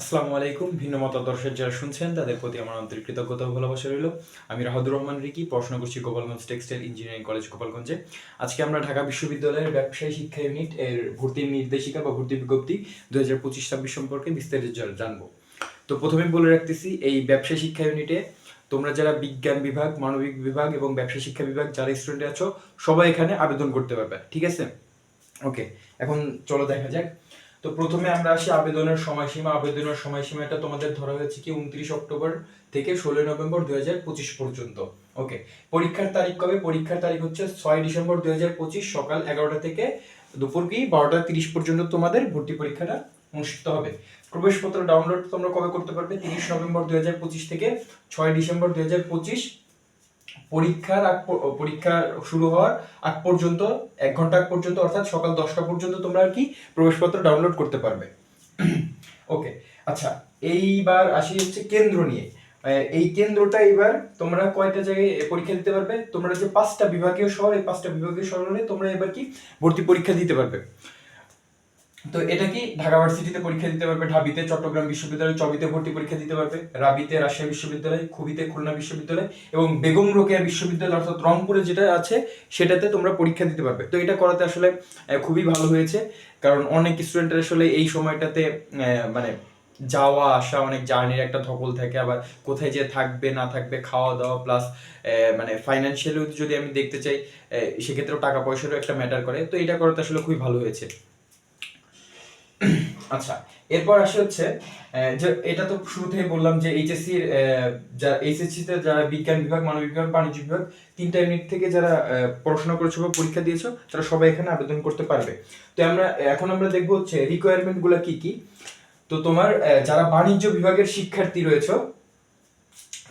আসসালামু আলাইকুম। ভিন্ন মতাদর্শের যারা শুনছেন, তাদের প্রতি আমার আন্তরিক কৃতজ্ঞতা ও ভালোবাসা রইল। আমি রাহাদুর রহমান রিকি, পড়াশোনা করছি গোপালগঞ্জ টেক্সটাইল ইঞ্জিনিয়ারিং কলেজ গোপালগঞ্জে। আজকে আমরা ঢাকা বিশ্ববিদ্যালয়ের ব্যবসায়ী শিক্ষা ইউনিট এর ভর্তির নির্দেশিকা বা ভর্তি বিজ্ঞপ্তি দু হাজার পঁচিশ, ছাব্বিশ সম্পর্কে বিস্তারিত জানব। তো প্রথমে বলে রাখতেছি, এই ব্যবসায়ী শিক্ষা ইউনিটে তোমরা যারা বিজ্ঞান বিভাগ, মানবিক বিভাগ এবং ব্যবসা শিক্ষা বিভাগ, যারা স্টুডেন্ট আছো, সবাই এখানে আবেদন করতে পারবে। ঠিক আছে? ওকে, এখন চলো দেখা যাক। তো প্রথমে আমরা আসি আবেদনের সময়সীমা। আবেদনের সময়সীমাটা তোমাদের ধরা হয়েছে কি উনত্রিশ অক্টোবর থেকে ষোলোই নভেম্বর দুই হাজার পঁচিশ পর্যন্ত। ওকে, পরীক্ষার তারিখ কবে? পরীক্ষার তারিখ হচ্ছে ছয় ডিসেম্বর দুই হাজার পঁচিশ সকাল এগারোটা থেকে দুপুর কি বারোটা তিরিশ পর্যন্ত তোমাদের ভর্তি পরীক্ষাটা অনুষ্ঠিত হবে। প্রবেশপত্র ডাউনলোড তোমরা কবে করতে পারবে? তিরিশ নভেম্বর দুই হাজার পঁচিশ থেকে ছয় ডিসেম্বর দুই হাজার পঁচিশ পরীক্ষার আগ পরীক্ষা শুরু হওয়ার আগ পর্যন্ত, এক ঘণ্টা আগ পর্যন্ত, অর্থাৎ সকাল দশটা পর্যন্ত তোমরা আর কি প্রবেশপত্র ডাউনলোড করতে পারবে। ওকে আচ্ছা এইবার আসি হচ্ছে কেন্দ্র নিয়ে। এই কেন্দ্রটা এবার তোমরা কয়টা জায়গায় পরীক্ষা দিতে পারবে? তোমরা যে পাঁচটা বিভাগীয় শহর, এই পাঁচটা বিভাগীয় শহরে তোমরা এবার কি ভর্তি পরীক্ষা দিতে পারবে। তো এটা কি ঢাকা ভার্সিটিতে পরীক্ষা দিতে পারবে, ঢাবিতে, চট্টগ্রাম বিশ্ববিদ্যালয় চবিতে ভর্তি পরীক্ষা দিতে পারবে, রাবিতে রাজশাহী বিশ্ববিদ্যালয়, খুবিতে খুলনা বিশ্ববিদ্যালয় এবং বেগম রোকেয়া বিশ্ববিদ্যালয় অর্থাৎ রংপুরে যেটা আছে সেটাতে তোমরা পরীক্ষা দিতে পারবে। তো এটা করাতে আসলে খুবই ভালো হয়েছে। কারণ অনেক স্টুডেন্টের আসলে এই সময়টাতে মানে যাওয়া, আসা অনেক জার্নির একটা ধকল থাকে। আবার কোথায় যে থাকবে, না থাকবে, খাওয়া দাওয়া প্লাস মানে ফাইন্যান্সিয়ালিও যদি আমি দেখতে চাই সেক্ষেত্রেও টাকা পয়সারও একটা ম্যাটার করে। তো এটা করাতে আসলে খুবই ভালো হয়েছে। আচ্ছা এরপর আসে হচ্ছে যে এটা তো শুরুতেই বললাম যে এইচএসসি যা এইচএসসি তে যারা বিজ্ঞান বিভাগ, মানব বিভাগ বাণিজ্য বিভাগ, তিনটা ইউনিট থেকে যারা পড়াশোনা করেছ বা পরীক্ষা দিয়েছ, তারা সবাই এখানে আবেদন করতে পারবে। তো আমরা, এখন আমরা দেখব হচ্ছে রিকোয়ারমেন্টগুলা কি কি? তো তোমার যারা বাণিজ্য বিভাগের শিক্ষার্থী রয়েছে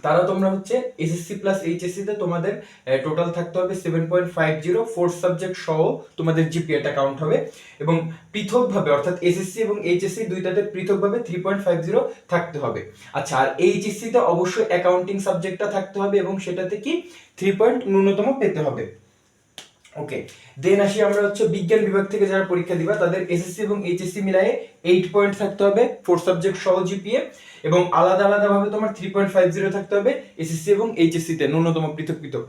তারা তোমরা হচ্ছে এসএসসি প্লাস এইচএসসি তে তোমাদের টোটাল থাকতে হবে seven point five zero fourth subject সহ তোমাদের জিপিএটা কাউন্ট হবে। এবং পৃথকভাবে, অর্থাৎ এসএসসি এবং এইচএসসি দুইটাতে পৃথকভাবে থ্রি পয়েন্ট ফাইভ জিরো থাকতে হবে। আচ্ছা আর এইচএসসি তে অবশ্যই অ্যাকাউন্টিং সাবজেক্টটা থাকতে হবে এবং সেটাতে কি? থ্রি পয়েন্ট ন্যূনতম পেতে হবে। ওকে দেন আসি আমরা হচ্ছে বিজ্ঞান বিভাগ থেকে যারা পরীক্ষা দিবা, তাদের এসএসসি এবং এইচএসসি মিলায়ে এইট পয়েন্ট থাকতে হবে ফোর সাবজেক্ট সহ জিপিএ এবং আলাদা আলাদা ভাবে তোমার থ্রি পয়েন্ট ফাইভ জিরো থাকতে হবে এসএসসি এবং এইচএসসি তে, ন্যূনতম পৃথক পৃথক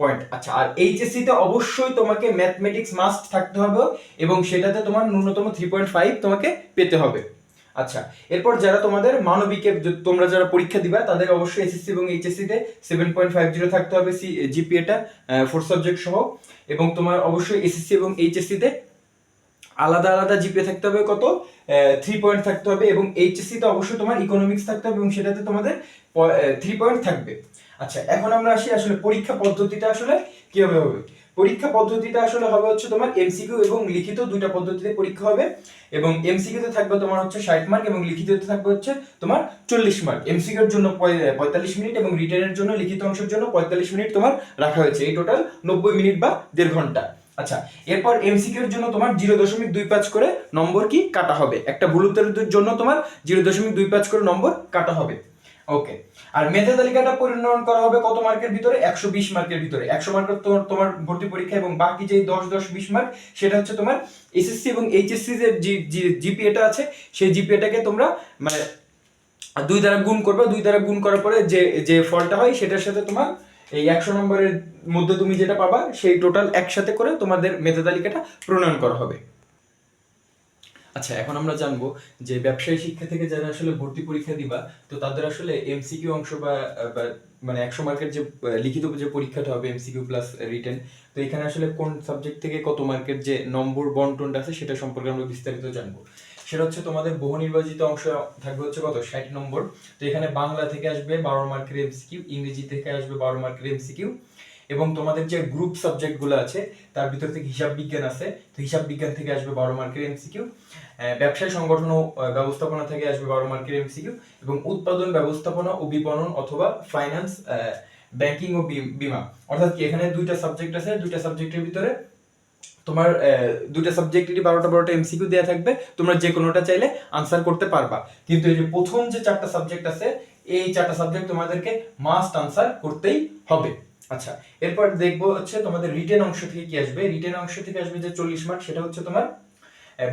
পয়েন্ট আচ্ছা আর এইচএসসি তে অবশ্যই তোমাকে ম্যাথমেটিক্স মাস্ট থাকতে হবে এবং সেটাতে তোমার ন্যূনতম থ্রি পয়েন্ট ফাইভ তোমাকে পেতে হবে। আচ্ছা এরপর যারা তোমাদের মানবিকের তোমরা যারা পরীক্ষা দিবা, তাদের অবশ্যই এসএসসি এবং এইচএসসি তে সেভেন পয়েন্ট ফাইভ জিরো থাকতে হবে সি জিপিএটা ফোর সাবজেক্ট সহ। এবং তোমার অবশ্যই এসএসসি এবং এইচএসসি তে আলাদা আলাদা জিপিএ থাকতে হবে কত? থ্রি পয়েন্ট থাকতে হবে এবং এইচএসসি তে অবশ্যই তোমার ইকোনমিক্স থাকতে হবে এবং সেটাতে তোমাদের থ্রি পয়েন্ট থাকবে। আচ্ছা এখন আমরা আসি আসলে পরীক্ষা পদ্ধতিটা আসলে কীভাবে হবে? পরীক্ষা পদ্ধতিটা আসলে হবে হচ্ছে তোমার এমসিকিউ এবং লিখিত দুইটা পদ্ধতিতে পরীক্ষা হবে। এবং এমসিকিউ তে থাকবে তোমার হচ্ছে ষাট মার্ক এবং লিখিততে থাকবে হচ্ছে তোমার চল্লিশ মার্ক এমসিকিউর জন্য পঁয়তাল্লিশ মিনিট এবং রিটার্নের জন্য লিখিত অংশের জন্য পঁয়তাল্লিশ মিনিট তোমার রাখা হয়েছে। এই টোটাল নব্বই মিনিট বা দেড় ঘণ্টা। আচ্ছা এরপর এমসিকিউর জন্য তোমার জিরো দশমিক দুই পাঁচ করে নম্বর কি? কাটা হবে। একটা ভুল উত্তরের জন্য তোমার জিরো দশমিক দুই পাঁচ করে নম্বর কাটা হবে। ওকে আর মেধা তালিকাটা পরিণয়ন করা হবে কত মার্কের ভিতরে? একশো বিশ মার্কের ভিতরে। একশো মার্কের তোমার ভর্তি পরীক্ষা এবং বাকি যে দশ দশ, বিশ মার্ক, সেটা হচ্ছে তোমার এসএসসি এবং এইচএসসি যে জিপিএটা আছে, সেই জিপিএটাকে তোমরা মানে দুই দ্বারা গুণ করবে। দুই দ্বারা গুণ করার পরে যে যে ফলটা হয়, সেটার সাথে তোমার এই একশো নম্বরের মধ্যে তুমি যেটা পাবা, সেই টোটাল একসাথে করে তোমাদের মেধা তালিকাটা প্রণয়ন করা হবে। আচ্ছা এখন আমরা জানব যে ব্যবসায়ী শিক্ষা থেকে যারা আসলে ভর্তি পরীক্ষা দিবা, তো তাদের আসলে এমসিকিউ অংশ বা মানে একশো মার্কের যে লিখিত যে পরীক্ষাটা হবে এমসিকিউ প্লাস রিটেন তো এখানে আসলে কোন সাবজেক্ট থেকে কত মার্কের যে নম্বর বন্টনটা আছে সেটা সম্পর্কে আমরা বিস্তারিত জানব। সেটা হচ্ছে তোমাদের বহু নির্বাচিত অংশ থাকবে হচ্ছে কত? ষাট নম্বর। তো এখানে বাংলা থেকে আসবে বারো মার্কের এমসিকিউ ইংরেজি থেকে আসবে বারো মার্কের এমসিকিউ এবং তোমাদের যে গ্রুপ সাবজেক্টগুলো আছে, তার ভিতর থেকে হিসাব বিজ্ঞান আছে। তো হিসাব বিজ্ঞান থেকে আসবে বারো মার্কের এমসিকিউ ব্যবসায় সংগঠন ও ব্যবস্থাপনা থেকে আসবে বারো মার্কের এমসিকিউ এবং উৎপাদন, ব্যবস্থাপনা ও বিপণন অথবা ফাইন্যান্স ব্যাংকিং ও বিমা। অর্থাৎ কি, এখানে দুইটা সাবজেক্ট আছে, দুইটা সাবজেক্টের ভিতরে তোমার দুইটা সাবজেক্টেরই বারোটা বারোটা এমসিকিউ দেওয়া থাকবে, তোমরা যে কোনোটা চাইলে আনসার করতে পারবা। কিন্তু এই যে প্রথম যে চারটা সাবজেক্ট আছে, এই চারটা সাবজেক্ট তোমাদেরকে মাস্ট আনসার করতেই হবে। আচ্ছা এরপর দেখব হচ্ছে তোমাদের রিটেন অংশ থেকে কি আসবে। রিটেন অংশ থেকে আসবে যে চল্লিশ মার্ক সেটা হচ্ছে তোমার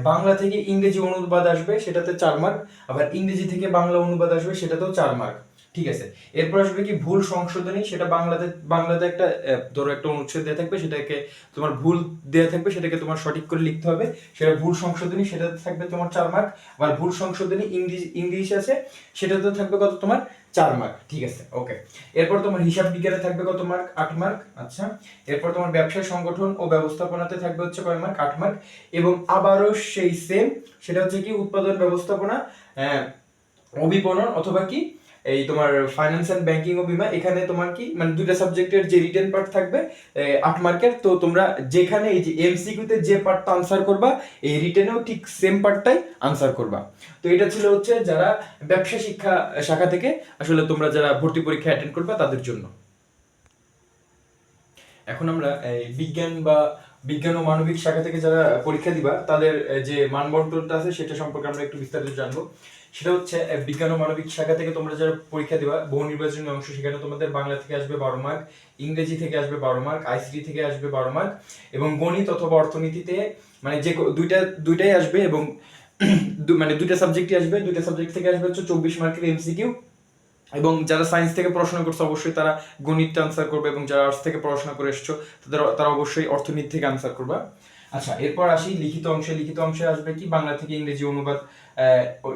বাংলা থেকে ইংরেজি অনুবাদ আসবে, সেটাতে চার মার্ক আবার ইংরেজি থেকে বাংলা অনুবাদ আসবে, সেটাতেও চার মার্ক ঠিক আছে। এরপর আসবে কি ভুল সংশোধনী সেটা বাংলাতে বাংলাতে একটা ধরো একটা অনুচ্ছেদ দেওয়া থাকবে সেটাকে তোমার ভুল দেওয়া থাকবে সেটাকে তোমার সঠিক করে লিখতে হবে। সেটা ভুল সংশোধনী সেটাতে থাকবে তোমার চার মার্ক আবার ভুল সংশোধনী ইংলিশ ইংলিশ আছে সেটাতে থাকবে কত তোমার? চার মার্ক ঠিক আছে ওকে এরপর তোমার হিসাব বিজ্ঞানে থাকবে কত মার্ক আট মার্ক আচ্ছা। এরপর তোমার ব্যবসায় সংগঠন ও ব্যবস্থাপনাতে থাকবে হচ্ছে কয় মার্ক আট মার্ক এবং আবারও সেই সেম সেটা হচ্ছে কি উৎপাদন ব্যবস্থাপনা আহ, ও বিপণন অথবা কি এই তোমার ফাইন্যান্স অ্যান্ড ব্যাংকিং ও বিমা, এখানে তোমার কি মানে দুইটা সাবজেক্টের যে রিটেন পার্ট থাকবে আট মার্কের তো তোমরা যেখানে এই যে এমসিকিউতে যে পার্টটা আনসার করবা, এই রিটেনেও ঠিক সেম পার্টটাই আনসার করবা। তো এটা ছিল হচ্ছে যারা ব্যবসা শিক্ষা শাখা থেকে, আসলে তোমরা যারা ভর্তি পরীক্ষা অ্যাটেন্ড করবা তাদের জন্য। এখন আমরা বিজ্ঞান বা বিজ্ঞান ও মানবিক শাখা থেকে যারা পরীক্ষা দিবা, তাদের যে মানবন্টনটা আছে সেটা সম্পর্কে আমরা একটু বিস্তারিত জানব। সেটা হচ্ছে বিজ্ঞান ও মানবিক শাখা থেকে তোমরা যারা পরীক্ষা দিবা, বহু নির্বাচনী অংশ, সেখানে তোমাদের বাংলা থেকে আসবে বারো মার্ক ইংরেজি থেকে আসবে বারো মার্ক আইসিটি থেকে আসবে বারো মার্ক এবং গণিত অথবা অর্থনীতিতে মানে যে দুইটা, দুইটাই আসবে এবং মানে দুইটা সাবজেক্টই আসবে, দুইটা সাবজেক্ট থেকে আসবে হচ্ছে চব্বিশ মার্কের এমসিকিউ এবং যারা সায়েন্স থেকে পড়াশোনা করছে অবশ্যই তারা গণিতটা আনসার করবে, এবং যারা আর্টস থেকে পড়াশোনা করে এসছো, তাদের, তারা অবশ্যই অর্থনীতি থেকে আনসার করবে। আচ্ছা এরপর আসি, লিখিত অংশে লিখিত অংশে আসবে কি? বাংলা থেকে ইংরেজি অনুবাদ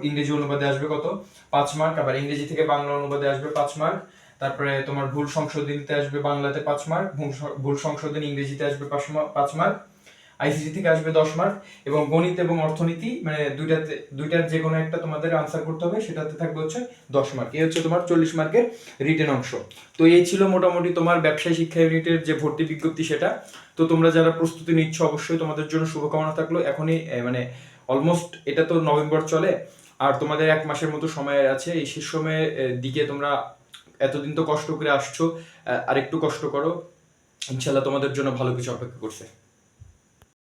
ইংরেজি অনুবাদে আসবে কত? পাঁচ মার্ক আবার ইংরেজি থেকে বাংলা অনুবাদে আসবে পাঁচ মার্ক তারপরে তোমার ভুল সংশোধনীতে আসবে বাংলাতে পাঁচ মার্ক ভুল সংশোধনী ইংরেজিতে আসবে পাঁচ মার্ক আইসিটি থেকে আসবে দশ মার্ক এবং গণিত এবং অর্থনীতি মানে দুইটাতে, দুইটার যে কোনো একটা তোমাদের আনসার করতে হবে, সেটাতে থাকবে হচ্ছে দশ মার্ক এই হচ্ছে তোমার চল্লিশ মার্কের রিটেন অংশ। তো এই ছিল মোটামুটি তোমার ব্যবসায় শিক্ষা ইউনিটের যে ভর্তি বিজ্ঞপ্তি সেটা। তো তোমরা যারা প্রস্তুতি নিচ্ছ, অবশ্যই তোমাদের জন্য শুভকামনা থাকল। এখনই মানে অলমোস্ট এটা তো নভেম্বর চলে, আর তোমাদের এক মাসের মতো সময় আছে। এই শেষ সময়ের দিকে তোমরা এতদিন তো কষ্ট করে আসছো আর একটু কষ্ট করো। ইনশাল্লাহ তোমাদের জন্য ভালো কিছু অপেক্ষা করছে।